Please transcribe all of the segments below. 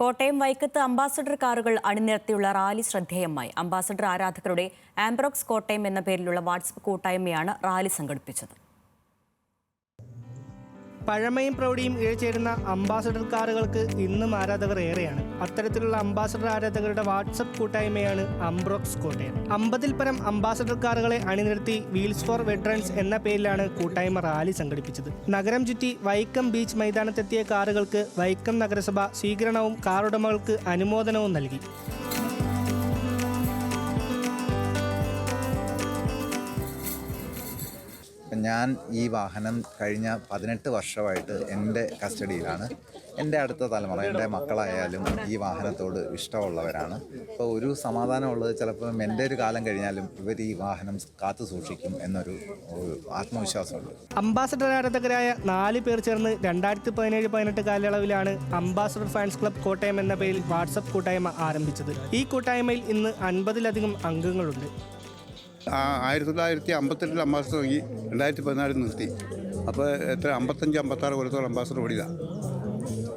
കോട്ടയം വൈക്കത്ത് അംബാസഡർ കാറുകൾ അണിനിരത്തിയുള്ള റാലി ശ്രദ്ധേയമായി. അംബാസഡർ ആരാധകരുടെ ആംബ്രോക്സ് കോട്ടയം എന്ന പേരിലുള്ള വാട്സപ്പ് കൂട്ടായ്മയാണ് റാലി സംഘടിപ്പിച്ചത്. പഴമയും പ്രൗഢിയും ഇഴചേരുന്ന അംബാസഡർ കാറുകൾക്ക് ഇന്നും ആരാധകർ ഏറെയാണ്. അത്തരത്തിലുള്ള അംബാസഡർ ആരാധകരുടെ വാട്സപ്പ് കൂട്ടായ്മയാണ് അംബ്രോക്സ് കോട്ടയം. അമ്പതിൽ പരം അംബാസഡർ കാറുകളെ അണിനിരത്തി വീൽസ് ഫോർ വെറ്ററൻസ് എന്ന പേരിലാണ് കൂട്ടായ്മ റാലി സംഘടിപ്പിച്ചത്. നഗരം ചുറ്റി വൈക്കം ബീച്ച് മൈതാനത്തെത്തിയ കാറുകൾക്ക് വൈക്കം നഗരസഭ സ്വീകരണവും കാറുടമകൾക്ക് അനുമോദനവും നൽകി. ഇപ്പം ഞാൻ ഈ വാഹനം കഴിഞ്ഞ പതിനെട്ട് വർഷമായിട്ട് എന്റെ കസ്റ്റഡിയിലാണ്. എന്റെ അടുത്ത തലമുറ എന്റെ മക്കളായാലും ഈ വാഹനത്തോട് ഇഷ്ടമുള്ളവരാണ്. അപ്പോൾ ഒരു സമാധാനമുള്ളത് ചിലപ്പം എന്റെ ഒരു കാലം കഴിഞ്ഞാലും ഇവർ ഈ വാഹനം കാത്തു സൂക്ഷിക്കും എന്നൊരു ആത്മവിശ്വാസമുണ്ട്. അംബാസഡർ ആരാധകരായ നാല് പേർ ചേർന്ന് രണ്ടായിരത്തി പതിനേഴ് പതിനെട്ട് കാലയളവിലാണ് അംബാസഡർ ഫാൻസ് ക്ലബ് കോട്ടയം എന്ന പേരിൽ വാട്സപ്പ് കൂട്ടായ്മ ആരംഭിച്ചത്. ഈ കൂട്ടായ്മയിൽ ഇന്ന് അൻപതിലധികം അംഗങ്ങളുണ്ട്. ആയിരത്തി തൊള്ളായിരത്തി അമ്പത്തെട്ടിൽ അംബാസഡർ തുടങ്ങി. രണ്ടായിരത്തി പതിനാലിൽ നിർത്തി. അപ്പോൾ എത്ര? അമ്പത്തഞ്ച് അമ്പത്താറ് കൊല്ലത്തോളം അംബാസഡർ ഓടിയതാണ്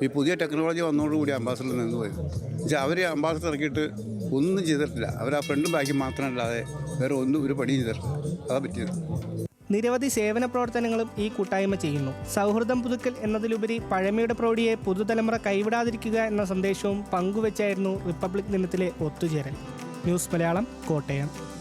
ഈ പുതിയ ടെക്നോളജി വന്നതോടുകൂടി അംബാസഡർ നിന്ന് പോയത് പക്ഷേ അവർ അംബാസഡർ ഇറക്കിയിട്ട് ഒന്നും ചെയ്തിട്ടില്ല. അവർ ആ ഫ്രണ്ടും ബാക്കും മാത്രമല്ലാതെ വേറെ ഒന്നും ഒരു പണിയും ചെയ്തിട്ടില്ല. അതാ പറ്റിയത്. നിരവധി സേവന പ്രവർത്തനങ്ങളും ഈ കൂട്ടായ്മ ചെയ്യുന്നു. സൗഹൃദം പുതുക്കൽ എന്നതിലുപരി പഴമയുടെ പ്രൗഢിയെ പുതുതലമുറ കൈവിടാതിരിക്കുക എന്ന സന്ദേശവും പങ്കുവച്ചായിരുന്നു റിപ്പബ്ലിക് ദിനത്തിലെ ഒത്തുചേരൽ. ന്യൂസ് മലയാളം കോട്ടയം.